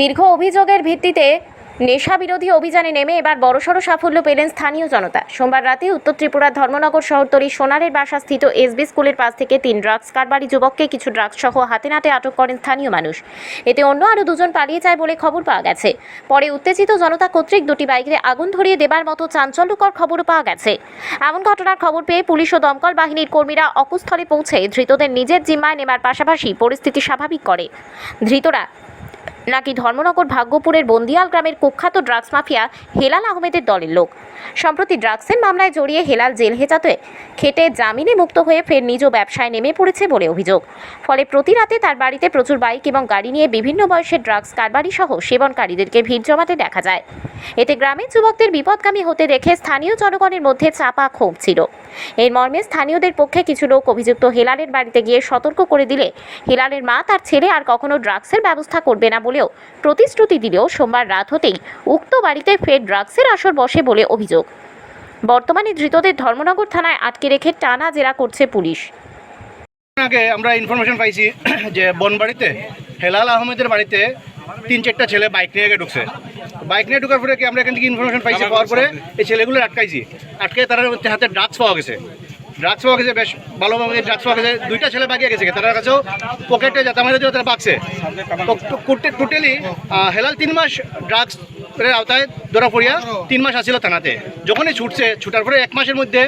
দীর্ঘ অভিযোগের ভিত্তিতে নেশা বিরোধী অভিযানে নেমে এবার বড়সড় সাফল্য পেলেন স্থানীয় জনতা। সোমবার রাতে উত্তর ত্রিপুরার ধর্মনগর শহরতলি সোনারের বাসাস্থিত এসবি স্কুলের পাশ থেকে তিন ড্রাগস কারবারি যুবককে কিছু ড্রাগস সহ হাতে নাতে আটক করেন স্থানীয় মানুষ। এতে অন্য আরও দুজন পালিয়ে যায় বলে খবর পাওয়া গেছে। পরে উত্তেজিত জনতা কর্তৃক দুটি বাইকে আগুন ধরিয়ে দেবার মতো চাঞ্চল্যকর খবরও পাওয়া গেছে। এমন ঘটনার খবর পেয়ে পুলিশ ও দমকল বাহিনীর কর্মীরা অকুস্থলে পৌঁছে ধৃতদের নিজের জিম্মায় নেবার পাশাপাশি পরিস্থিতি স্বাভাবিক করে। ধৃতরা নাকি ধর্মনগর ভাগ্যপুরের বন্দিয়াল গ্রামের কুখ্যাত ড্রাগস মাফিয়া হেলাল আহমেদের দলের লোক? সম্প্রতি ড্রাগসের মামলায় জড়িয়ে হেলাল জেল হেজাতে খেটে জামিনে মুক্ত হয়ে ফের নিজ ব্যবসায় নেমে পড়েছে বলে অভিযোগ। ফলে প্রতি রাতে তার বাড়িতে প্রচুর বাইক এবং গাড়ি নিয়ে বিভিন্ন বয়সের ড্রাগস কারবারি সহ সেবনকারীদেরকে ভিড় জমাতে দেখা যায়। এতে গ্রামের যুবকদের বিপদগামী হতে দেখে স্থানীয় জনগণের মধ্যে চাপা ক্ষোভ ছিল। এর মর্মে স্থানীয়দের পক্ষে কিছু লোক অভিযুক্ত হেলালের বাড়িতে গিয়ে সতর্ক করে দিলে হেলালের মা, তার ছেলে আর কখনো ড্রাগসের ব্যবস্থা করবে না বলেও প্রতিশ্রুতি দিলেও সোমবার রাত হতেই উক্ত বাড়িতে ফের ড্রাগসের আসর বসে বলে অভিযোগ। বর্তমানে ধৃতদের ধর্মনগর থানায় আটকে রেখে টানা জেরা করছে পুলিশ। আগে আমরা ইনফরমেশন পাইছি যে বনবাড়িতে হেলাল আহমেদের বাড়িতে তিন চারটা ছেলে বাইক নিয়ে গিয়ে ঢুকছে। বাইক নিয়ে ঢুকার পরে কি আমরা এখান থেকে ইনফরমেশন পাইছি? পাওয়ার পরে এই ছেলেগুলো আটকাইছি। আটকে তারা হাতে ড্রাগস পাওয়া গেছে। ড্রাগস পাওয়া গেছে বেশ ভালোভাবে ড্রাগস পাওয়া গেছে। দুইটা ছেলে বাকিয়ে গেছে তার কাছেও পকেটে যাতে আমাদের জন্য তারা পাকছে টোটালি হেলাল তিন মাস ড্রাগস আওতায় ধরা পড়িয়া তিন মাস আসছিল থানাতে। যখনই ছুটছে, ছুটার পরে এক মাসের মধ্যে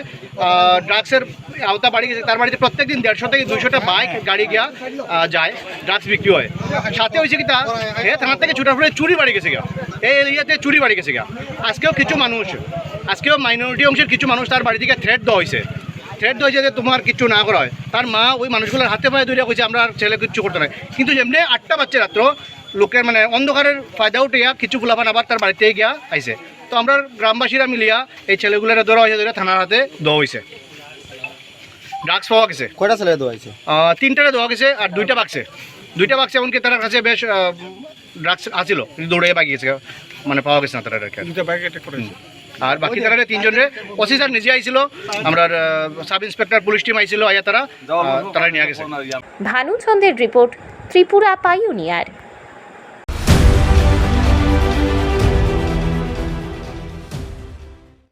ড্রাগসের আওতা বাড়ি গেছে। তার বাড়িতে প্রত্যেক দিন দেড়শো থেকে দুইশোটা বাইক গাড়ি গিয়া যায় ড্রাগস বিক্রি হয়। সাথে হয়েছে কি তা হে থানা থেকে ছুটার পরে চুরি বাড়ি গেছে গা এই এরিয়াতে চুরি বাড়ি গেছে গা আজকেও কিছু মানুষ, আজকেও মাইনরিটি অংশের কিছু মানুষ তার বাড়ি থেকে থ্রেট দেওয়া হয়েছে। থ্রেট দেওয়া হয়েছে যে তোমার কিচ্ছু না করা হয় তার মা ওই মানুষগুলোর হাতে পায়ে দৌড়িয়া কইছে আমরা আর ছেলে কিচ্ছু করতে নাই। কিন্তু যেমনি আটটা বাচ্চা রাত্র লোকের মানে অন্ধকারের ফায়দা উঠিয়া কিছু ফুলাফান আবার তার বাড়িতে গিয়া আইছে। তো আমরা গ্রামবাসীরা মিলিয়া এই ছেলেগুলোর ধরা হয়েছে ধরে থানার হাতে দেওয়া হয়েছে ড্রাগস পাওয়া গেছে। কয়টা ছেলে দোয়াইছে আহ, তিনটারে দেওয়া গেছে আর দুইটা বাক্সে দুইটা বাক্সে এমনকি তার কাছে বেশ ড্রাগস আছিল কিন্তু দৌড়ে বাকি গেছে মানে পাওয়া গেছে না তারা। দুটো করেছে। আর বাকি তারা তিনজনে অফিসার নিজে আইছিল আমরা সাব ইন্সপেক্টর, পুলিশ টিম আইছিল আইয়া তারা তারা নিয়ে গেছে। ভানুচন্দ্রের রিপোর্ট ত্রিপুরা পাইওনিয়ার।